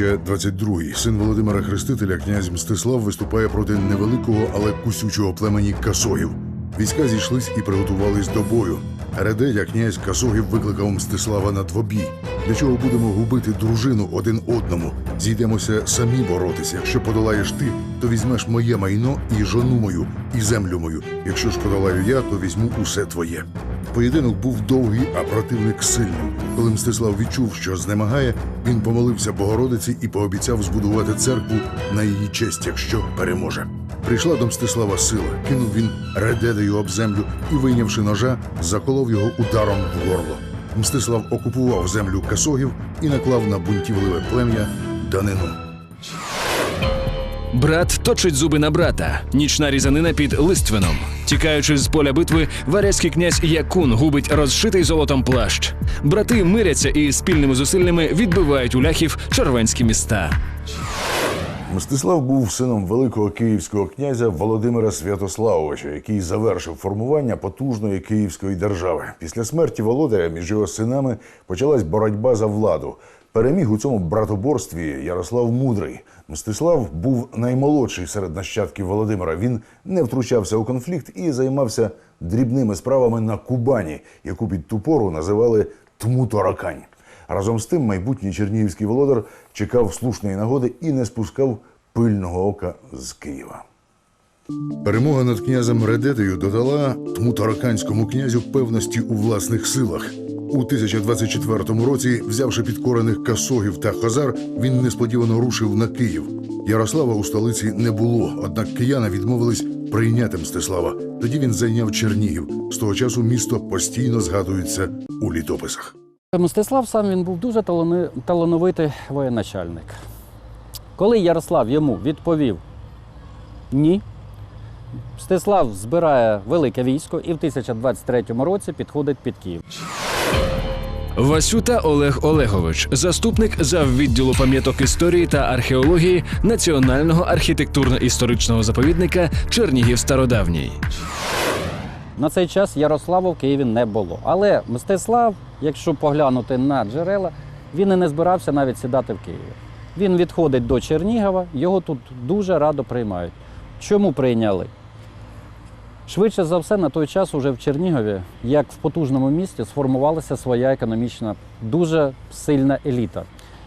Рік 1022. Син Володимира Хрестителя, князь Мстислав, виступає проти невеликого, але кусючого племені Касогів. Війська зійшлись і приготувались до бою. Ределя князь Касогів викликав Мстислава на двобій. Для чого будемо губити дружину один одному? Зійдемося самі боротися. Якщо подолаєш ти, то візьмеш моє майно і жону мою, і землю мою. Якщо ж подолаю я, то візьму усе твоє. Поєдинок був довгий, а противник сильним. Коли Мстислав відчув, що знемагає, він помолився Богородиці і пообіцяв збудувати церкву на її честь, якщо переможе. Прийшла до Мстислава сила, кинув він редедею об землю і, вийнявши ножа, заколов його ударом в горло. Мстислав окупував землю касогів і наклав на бунтівливе плем'я данину. Брат точить зуби на брата. Нічна різанина під Листвином. Тікаючи з поля битви, варязький князь Якун губить розшитий золотом плащ. Брати миряться і спільними зусиллями відбивають у ляхів червенські міста. Мстислав був сином великого київського князя Володимира Святославовича, який завершив формування потужної київської держави. Після смерті володаря між його синами почалась боротьба за владу. Переміг у цьому братоборстві Ярослав Мудрий. Мстислав був наймолодший серед нащадків Володимира. Він не втручався у конфлікт і займався дрібними справами на Кубані, яку під ту пору називали Тмуторакань. Разом з тим, майбутній чернігівський володар чекав слушної нагоди і не спускав пильного ока з Києва. Перемога над князем Редетею додала тмутараканському князю певності у власних силах. У 1024 році, взявши підкорених касогів та хазар, він несподівано рушив на Київ. Ярослава у столиці не було, однак кияни відмовились прийняти Мстислава. Тоді він зайняв Чернігів. З того часу місто постійно згадується у літописах. Мстислав сам він був дуже талановитий воєначальник. Коли Ярослав йому відповів ні, Мстислав збирає велике військо і в 1023 році підходить під Київ. Васюта Олег Олегович, заступник заввідділу пам'яток історії та археології Національного архітектурно-історичного заповідника Чернігів Стародавній. На цей час Ярослава в Києві не було. Але Мстислав, якщо поглянути на джерела, він і не збирався навіть сідати в Києві. Він відходить до Чернігова, його тут дуже радо приймають. Чому прийняли? Швидше за все, на той час уже в Чернігові, як в потужному місті, сформувалася своя економічна, дуже сильна еліта,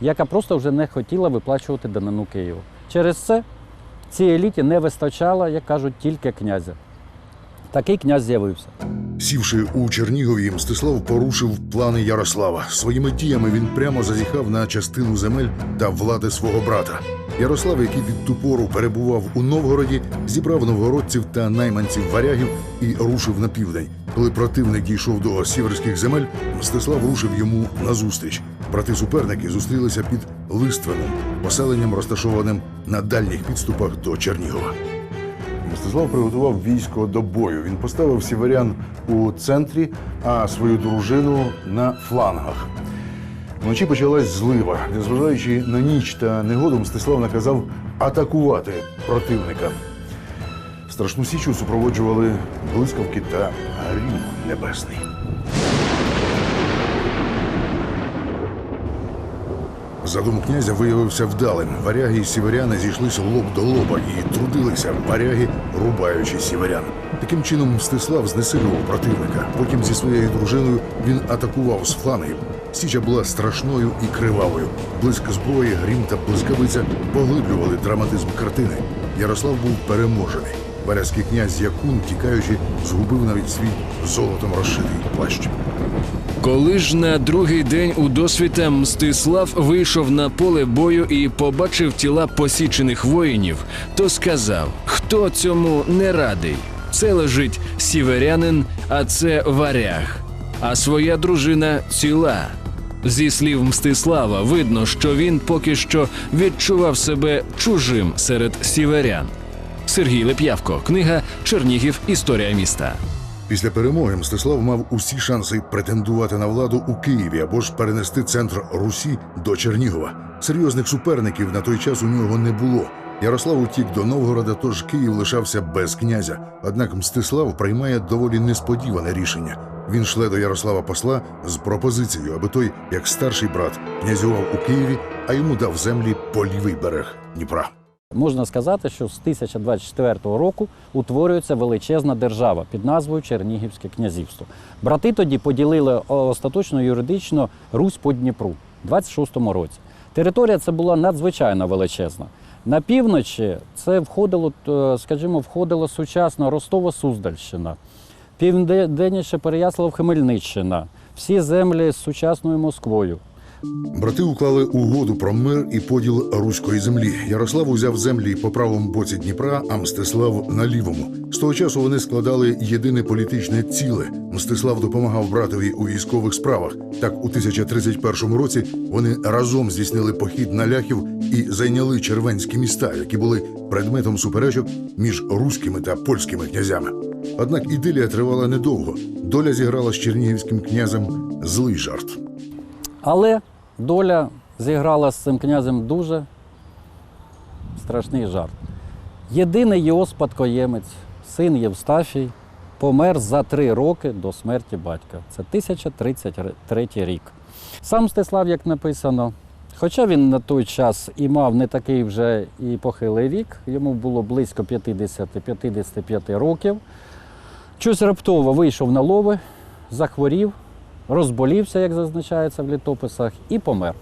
яка просто вже не хотіла виплачувати данину Києву. Через це цій еліті не вистачало, як кажуть, тільки князя. Такий князь з'явився. Сівши у Чернігові, Мстислав порушив плани Ярослава. Своїми діями він прямо зазіхав на частину земель та влади свого брата. Ярослав, який під ту пору перебував у Новгороді, зібрав новгородців та найманців варягів і рушив на південь. Коли противник дійшов до сіверських земель, Мстислав рушив йому назустріч. Брати-суперники зустрілися під Лиственом, поселенням, розташованим на дальніх підступах до Чернігова. Мстислав приготував військо до бою. Він поставив сіверян у центрі, а свою дружину на флангах. Вночі почалась злива. Незважаючи на ніч та негоду, Мстислав наказав атакувати противника. Страшну січу супроводжували блискавки та грім небесний. Задум князя виявився вдалим. Варяги і сіверяни зійшлися лоб до лоба і трудилися варяги, рубаючи сіверян. Таким чином Мстислав знесилював противника. Потім зі своєю дружиною він атакував з флангів. Січа була страшною і кривавою. Блиск зброї, грім та блискавиця поглиблювали драматизм картини. Ярослав був переможений. Варязький князь Якун, тікаючи, згубив навіть свій золотом розшитий плащ. Коли ж на другий день у досвіта Мстислав вийшов на поле бою і побачив тіла посічених воїнів, то сказав: хто цьому не радий? Це лежить сіверянин, а це варяг, а своя дружина ціла. Зі слів Мстислава, видно, що він поки що відчував себе чужим серед сіверян. Сергій Леп'явко, книга Чернігів. Історія міста. Після перемоги Мстислав мав усі шанси претендувати на владу у Києві або ж перенести центр Русі до Чернігова. Серйозних суперників на той час у нього не було. Ярослав утік до Новгорода, тож Київ лишався без князя. Однак Мстислав приймає доволі несподіване рішення. Він шле до Ярослава посла з пропозицією, аби той, як старший брат, князював у Києві, а йому дав землі по лівий берег Дніпра. Можна сказати, що з 1024 року утворюється величезна держава під назвою Чернігівське князівство. Брати тоді поділили остаточно юридично Русь по Дніпру в 26-му році. Територія це була надзвичайно величезна. На півночі це входило, е, скажімо, входило сучасна Ростово-Суздальщина, південніше Переяслав-Хмельниччина, всі землі з сучасною Москвою. Брати уклали угоду про мир і поділ руської землі. Ярослав узяв землі по правому боці Дніпра, а Мстислав на лівому. З того часу вони складали єдине політичне ціле. Мстислав допомагав братові у військових справах. Так, у 1031 році вони разом здійснили похід на ляхів і зайняли червенські міста, які були предметом суперечок між руськими та польськими князями. Однак ідилія тривала недовго. Доля зіграла з чернігівським князем злий жарт. Але доля зіграла з цим князем дуже страшний жарт. Єдиний його спадкоємець, син Євстафій, помер за три роки до смерті батька. Це 1033 рік. Сам Мстислав, як написано, хоча він на той час і мав не такий вже і похилий вік, йому було близько 50-55 років. Щось раптово вийшов на лови, захворів, розболівся, як зазначається в літописах, і помер.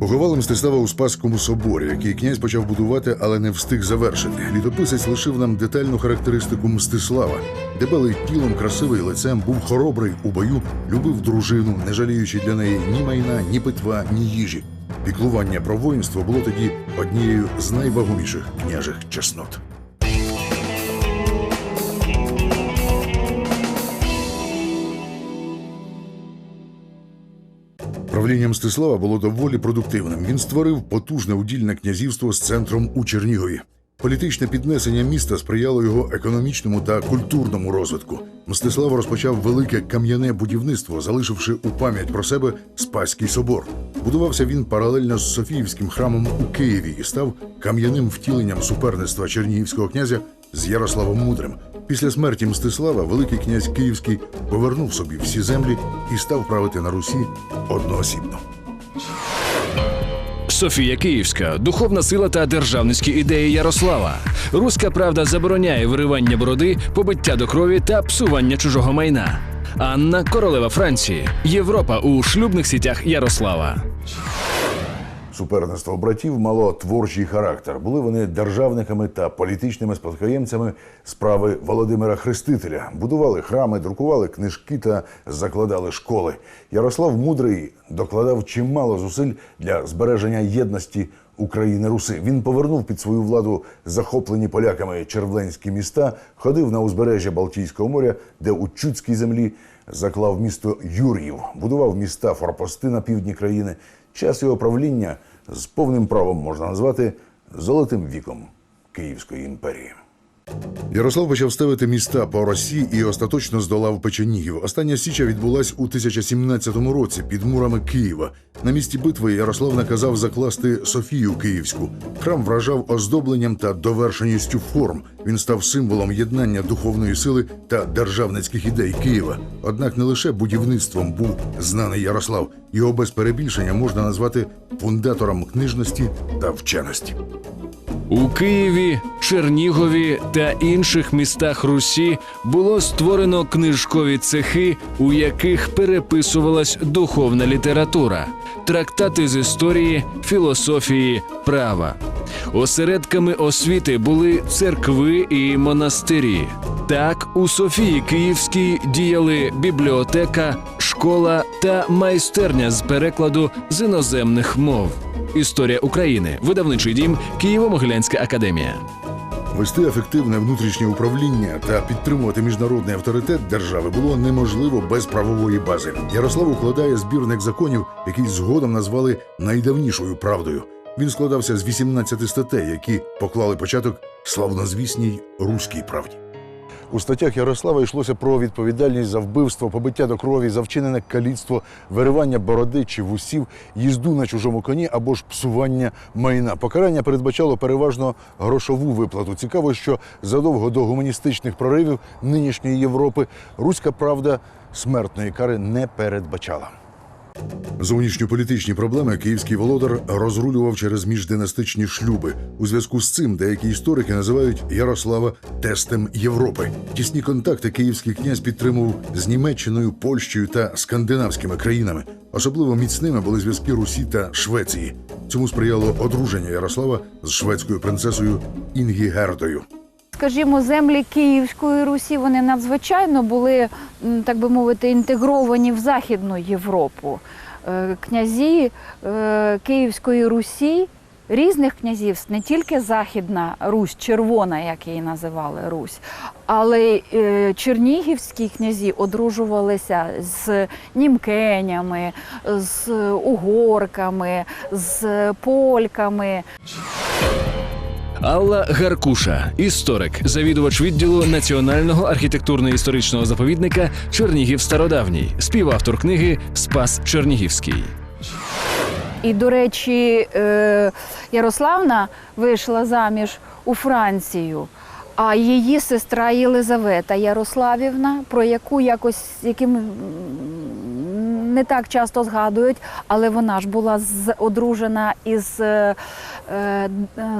Поховали Мстислава у Спасському соборі, який князь почав будувати, але не встиг завершити. Літописець лишив нам детальну характеристику Мстислава. Дебелий тілом, красивий лицем, був хоробрий у бою, любив дружину, не жаліючи для неї ні майна, ні питва, ні їжі. Піклування про воїнство було тоді однією з найвагоміших княжих чеснот. Правління Мстислава було доволі продуктивним. Він створив потужне удільне князівство з центром у Чернігові. Політичне піднесення міста сприяло його економічному та культурному розвитку. Мстислав розпочав велике кам'яне будівництво, залишивши у пам'ять про себе Спаський собор. Будувався він паралельно з Софіївським храмом у Києві і став кам'яним втіленням суперництва чернігівського князя з Ярославом Мудрим. Після смерті Мстислава Великий князь Київський повернув собі всі землі і став правити на Русі одноосібно. Софія Київська, духовна сила та державницькі ідеї Ярослава. Руська правда забороняє виривання бороди, побиття до крові та псування чужого майна. Анна королева Франції. Європа у шлюбних сітях Ярослава. Суперництво братів мало творчий характер. Були вони державниками та політичними спадкоємцями справи Володимира Хрестителя. Будували храми, друкували книжки та закладали школи. Ярослав Мудрий докладав чимало зусиль для збереження єдності України Руси. Він повернув під свою владу захоплені поляками червленські міста, ходив на узбережжя Балтійського моря, де у Чудській землі заклав місто Юр'їв, будував міста форпости на півдні країни. Час його правління з повним правом можна назвати золотим віком Київської імперії. Ярослав почав ставити міста по Росії і остаточно здолав Печенігів. Остання січа відбулась у 1017 році під мурами Києва. На місці битви Ярослав наказав закласти Софію Київську. Храм вражав оздобленням та довершеністю форм. Він став символом єднання духовної сили та державницьких ідей Києва. Однак не лише будівництвом був знаний Ярослав. Його без перебільшення можна назвати фундатором книжності та вченості. У Києві, Чернігові та інших містах Русі було створено книжкові цехи, у яких переписувалась духовна література, трактати з історії, філософії, права. Осередками освіти були церкви і монастирі. Так, у Софії Київській діяли бібліотека, школа та майстерня з перекладу з іноземних мов. Історія України, видавничий дім, Києво-Могилянська академія. Вести ефективне внутрішнє управління та підтримувати міжнародний авторитет держави було неможливо без правової бази. Ярослав укладає збірник законів, який згодом назвали найдавнішою правдою. Він складався з 18 статей, які поклали початок славнозвісній руській правді. У статтях Ярослава йшлося про відповідальність за вбивство, побиття до крові, за вчинене каліцтво, виривання бороди чи вусів, їзду на чужому коні або ж псування майна. Покарання передбачало переважно грошову виплату. Цікаво, що задовго до гуманістичних проривів нинішньої Європи руська правда смертної кари не передбачала. Зовнішньополітичні проблеми київський володар розрулював через міждинастичні шлюби. У зв'язку з цим деякі історики називають Ярослава тестем Європи. Тісні контакти київський князь підтримував з Німеччиною, Польщею та скандинавськими країнами. Особливо міцними були зв'язки Русі та Швеції. Цьому сприяло одруження Ярослава з шведською принцесою Інгі Гердою. Скажімо, землі Київської Русі вони надзвичайно були, так би мовити, інтегровані в Західну Європу. Е, Князі е, Київської Русі, різних князів, не тільки Західна Русь, Червона, як її називали Русь, але е, чернігівські князі одружувалися з німкенями, з угорками, з польками. Алла Гаркуша, історик, завідувач відділу Національного архітектурно-історичного заповідника Чернігів Стародавній, співавтор книги Спас Чернігівський. І, до речі, е, Ярославна вийшла заміж у Францію, а її сестра Єлизавета Ярославівна, про яку якось яким не так часто згадують, але вона ж була з- одружена із е, е,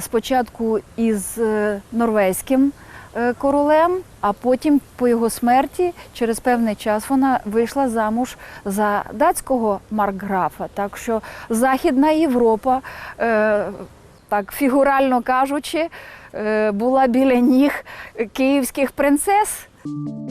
спочатку із е, норвезьким королем, а потім по його смерті через певний час вона вийшла замуж за датського маркграфа. Так що Західна Європа, так фігурально кажучи, була біля ніг київських принцес.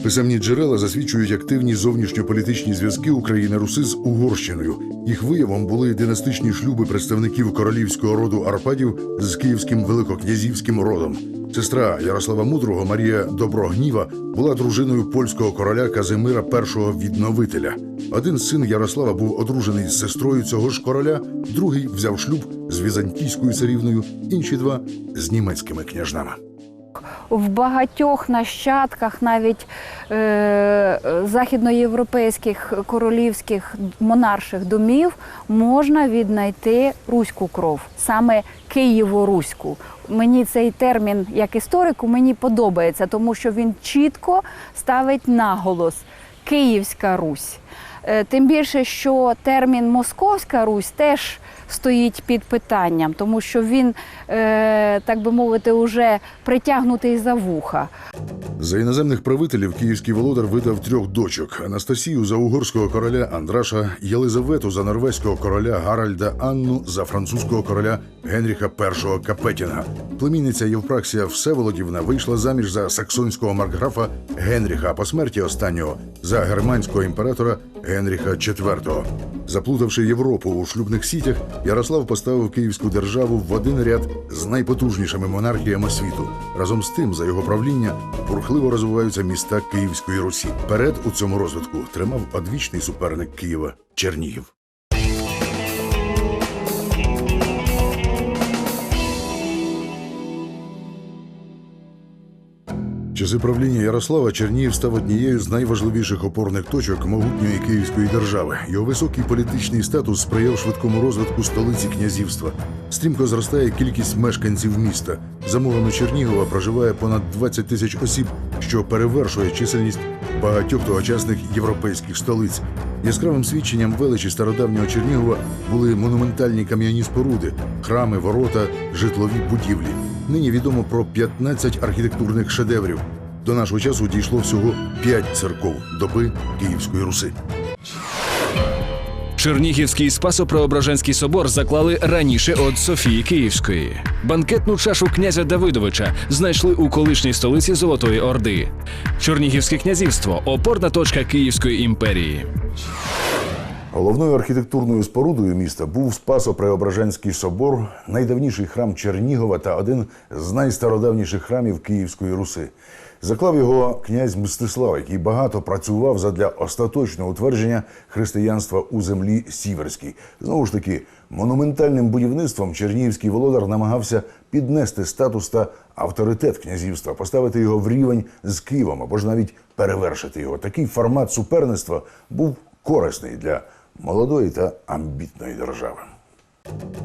Писемні джерела засвідчують активні зовнішньополітичні зв'язки України Руси з Угорщиною. Їх виявом були династичні шлюби представників королівського роду Арпадів з київським великокнязівським родом. Сестра Ярослава Мудрого Марія Доброгніва була дружиною польського короля Казимира І відновителя. Один син Ярослава був одружений з сестрою цього ж короля, другий взяв шлюб з візантійською царівною, інші два з німецькими княжнами. В багатьох нащадках навіть е, західноєвропейських королівських монарших домів можна віднайти руську кров, саме Києво-руську. Мені цей термін, як історику, мені подобається, тому що він чітко ставить наголос Київська Русь. Е, Тим більше, що термін Московська Русь теж стоїть під питанням, тому що він, е, так би мовити, уже притягнутий за вуха. За іноземних правителів київський володар видав трьох дочок: Анастасію за угорського короля Андраша, Єлизавету за норвезького короля Гаральда Анну за французького короля Генріха І Капетінга. Племінниця Євпраксія Всеволодівна вийшла заміж за саксонського маркграфа Генріха, а по смерті останнього за германського імператора Генріха IV. Заплутавши Європу у шлюбних сітях, Ярослав поставив київську державу в один ряд з найпотужнішими монархіями світу. Разом з тим, за його правління бурхливо розвиваються міста Київської Русі. Перед у цьому розвитку тримав одвічний суперник Києва Чернігів. Часи правління Ярослава Чернігів став однією з найважливіших опорних точок могутньої київської держави. Його високий політичний статус сприяв швидкому розвитку столиці князівства. Стрімко зростає кількість мешканців міста. За мовами Чернігова проживає понад 20 тисяч осіб, що перевершує чисельність багатьох тогочасних європейських столиць. Яскравим свідченням величі стародавнього Чернігова були монументальні кам'яні споруди, храми, ворота, житлові будівлі. Нині відомо про 15 архітектурних шедеврів. До нашого часу дійшло всього 5 церков доби Київської Руси. Чернігівський Спасо-Преображенський собор заклали раніше від Софії Київської. Банкетну чашу князя Давидовича знайшли у колишній столиці Золотої Орди. Чернігівське князівство опорна точка Київської імперії. Головною архітектурною спорудою міста був Спасо-Преображенський собор, найдавніший храм Чернігова та один з найстародавніших храмів Київської Руси. Заклав його князь Мстислав, який багато працював задля остаточного утвердження християнства у землі Сіверській. Знову ж таки, монументальним будівництвом Чернігівський володар намагався піднести статус та авторитет князівства, поставити його в рівень з Києвом або ж навіть перевершити його. Такий формат суперництва був корисний для молодої та амбітної держави.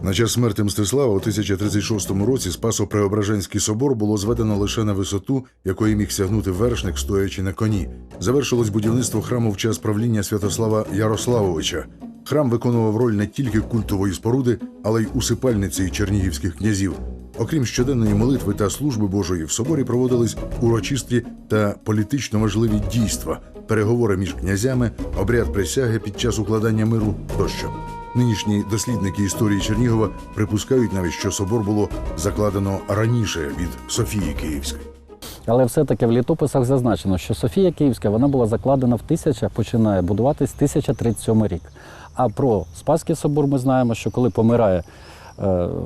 На час смерти Мстислава у 1036 році Спасо-Преображенський собор було зведено лише на висоту, якої міг сягнути вершник, стоячи на коні. Завершилось будівництво храму в час правління Святослава Ярославовича. Храм виконував роль не тільки культової споруди, але й усипальниці чернігівських князів. Окрім щоденної молитви та служби Божої, в соборі проводились урочисті та політично важливі дійства, переговори між князями, обряд присяги під час укладання миру тощо. Нинішні дослідники історії Чернігова припускають навіть, що собор було закладено раніше від Софії Київської. Але все-таки в літописах зазначено, що Софія Київська вона була закладена в 1000, починає будуватись 1037 рік. А про Спаський собор ми знаємо, що коли помирає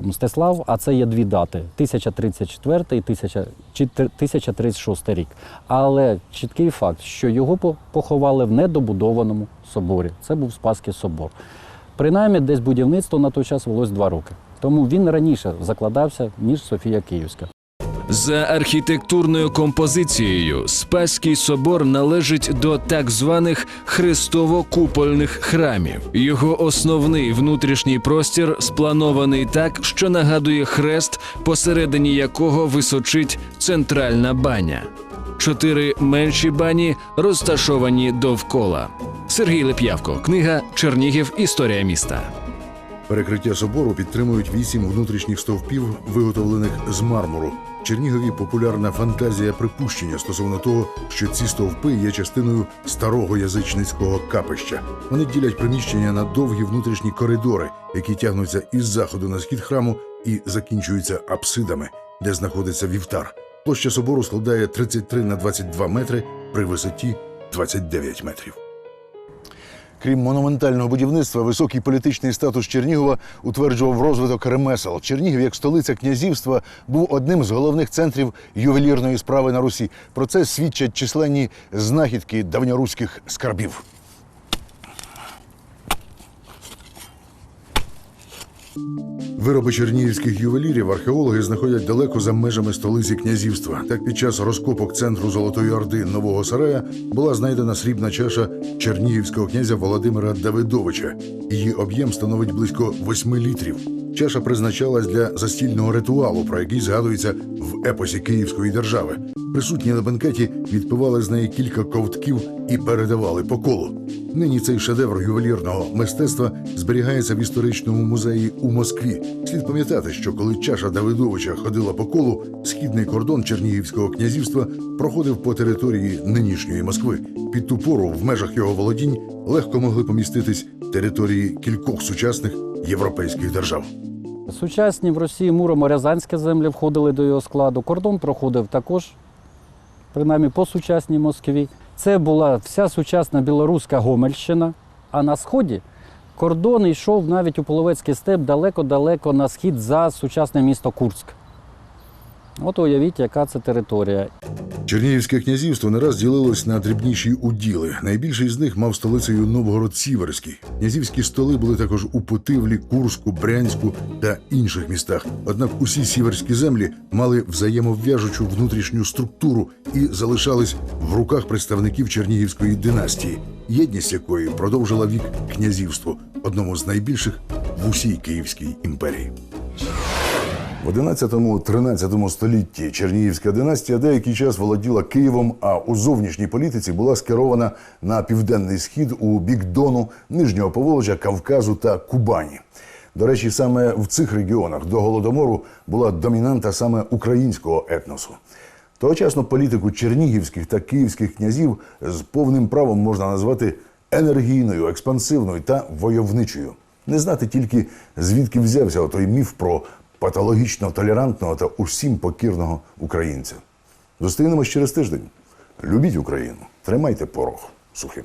Мстислав, а це є дві дати 1034 і 1036 рік. Але чіткий факт, що його поховали в недобудованому соборі. Це був Спаський собор. Принаймні, десь будівництво на той час велось два роки. Тому він раніше закладався, ніж Софія Київська. За архітектурною композицією Спаський собор належить до так званих хрестово-купольних храмів. Його основний внутрішній простір спланований так, що нагадує хрест, посередині якого височить центральна баня. Чотири менші бані розташовані довкола. Сергій Леп'явко, книга Чернігів. Історія міста. Перекриття собору підтримують вісім внутрішніх стовпів, виготовлених з мармуру. Чернігові популярна фантазія припущення стосовно того, що ці стовпи є частиною старого язичницького капища. Вони ділять приміщення на довгі внутрішні коридори, які тягнуться із заходу на схід храму і закінчуються апсидами, де знаходиться вівтар. Площа собору складає 33 на 22 метри при висоті 29 метрів. Крім монументального будівництва, високий політичний статус Чернігова утверджував розвиток ремесел. Чернігів, як столиця князівства, був одним з головних центрів ювелірної справи на Русі. Про це свідчать численні знахідки давньоруських скарбів. Вироби чернігівських ювелірів археологи знаходять далеко за межами столиці князівства. Так, під час розкопок центру Золотої Орди Нового Сарая була знайдена срібна чаша чернігівського князя Володимира Давидовича. Її об'єм становить близько 8 літрів. Чаша призначалась для застільного ритуалу, про який згадується в епосі Київської держави. Присутні на бенкеті відпивали з неї кілька ковтків і передавали по колу. Нині цей шедевр ювелірного мистецтва зберігається в історичному музеї у Москві. Слід пам'ятати, що коли чаша Давидовича ходила по колу, східний кордон Чернігівського князівства проходив по території нинішньої Москви. Під ту пору в межах його володінь легко могли поміститись території кількох сучасних європейських держав. Сучасні в Росії Муромо-Рязанські землі входили до його складу. Кордон проходив також, принаймні по сучасній Москві. Це була вся сучасна білоруська Гомельщина, а на сході кордон йшов навіть у Половецький степ далеко-далеко на схід за сучасне місто Курськ. От уявіть, яка це територія. Чернігівське князівство не раз ділилось на дрібніші уділи. Найбільший з них мав столицею Новгород-Сіверський. Князівські столи були також у Путивлі, Курську, Брянську та інших містах. Однак усі сіверські землі мали взаємов'яжучу внутрішню структуру і залишались в руках представників Чернігівської династії, єдність якої продовжила вік князівству, одному з найбільших в усій Київській імперії. В 11-13 столітті Чернігівська династія деякий час володіла Києвом, а у зовнішній політиці була скерована на південний схід у бік Дону, Нижнього Поволжя, Кавказу та Кубані. До речі, саме в цих регіонах до голодомору була домінанта саме українського етносу. Тогочасну політику чернігівських та київських князів з повним правом можна назвати енергійною, експансивною та войовничою. Не знати тільки звідки взявся отой міф про патологічно толерантного та усім покірного українця. Зустрінемось через тиждень. Любіть Україну, тримайте порох сухим.